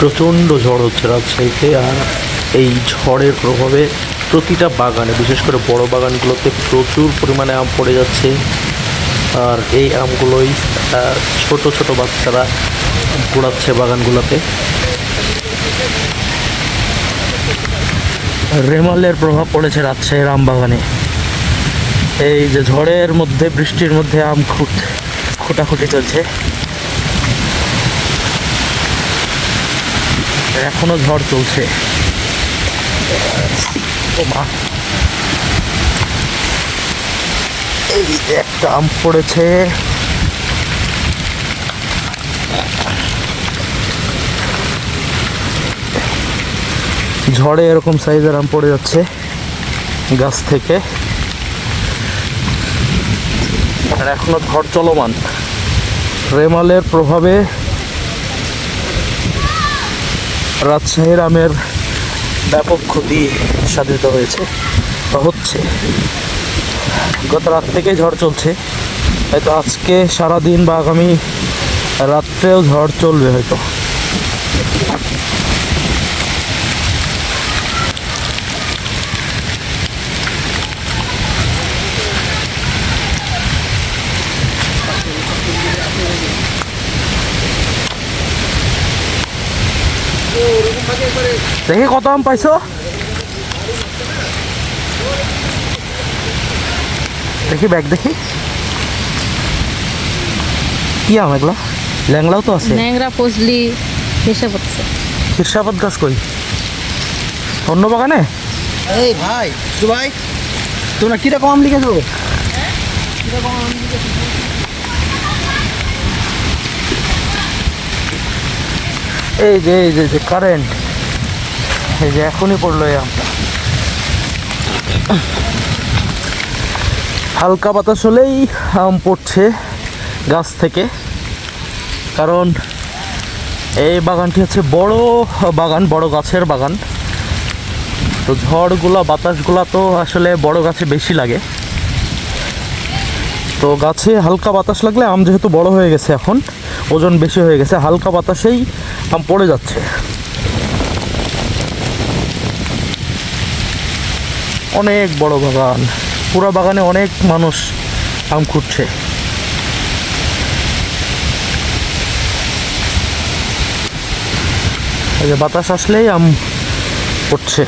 প্রচণ্ড ঝড় হচ্ছে রাজশাহীতে আর এই ঝড়ের প্রভাবে প্রতিটা বাগানে, বিশেষ করে বড় বাগানগুলোতে প্রচুর পরিমাণে আম পড়ে যাচ্ছে। আর এই আমগুলোই ছোট ছোট বাচ্চারা কুড়াচ্ছে বাগানগুলোতে। রেমালের প্রভাব পড়েছে রাজশাহীর আম বাগানে। এই যে ঝড়ের মধ্যে, বৃষ্টির মধ্যে আম খুট খোটাখুটি চলছে। এখনও ঝড় চলছে। এই একটা আম পড়েছে। ঝড়ে এরকম সাইজের আম পড়ে যাচ্ছে গাছ থেকে। আর এখনও ঝড় চলমান। রেমালের প্রভাবে রাজশাহীর আমের ব্যাপক ক্ষতি সাধিত হয়েছে বা হচ্ছে। গত রাত থেকেই ঝড় চলছে। হয়তো আজকে সারাদিন বা আগামী রাত্রেও ঝড় চলবে হয়তো। দেখি কত আম পাইছো? দেখি ব্যাগ দেখি। কি আম এগুলো? ল্যাংলাও তো আছে। ন্যাংরা ফজলি হিসাব হচ্ছে শীর্ষাপাত গাছ কই? অন্য বাগানে? এই ভাই শুধু ভাই তোমরা কীরকম আম লিখেছো? এই যে এই যে যে কারেন্ট এই যে এখনই পড়ল এই হালকা বাতাস হলেই আম পড়ছে গাছ থেকে। কারণ এই বাগানটি হচ্ছে বড় বাগান, বড় গাছের বাগান। তো ঝড়গুলো, বাতাসগুলো তো আসলে বড় গাছে বেশি লাগে। তো গাছে হালকা বাতাস লাগলে আম যেহেতু বড় হয়ে গেছে এখন, ওজন বেশি হয়ে গেছে, হালকা বাতাসেই আম পড়ে যাচ্ছে। অনেক বড় বাগান। পুরা বাগানে অনেক মানুষ আম খুঁজছে বাতাস আসলেই আম পড়ছে।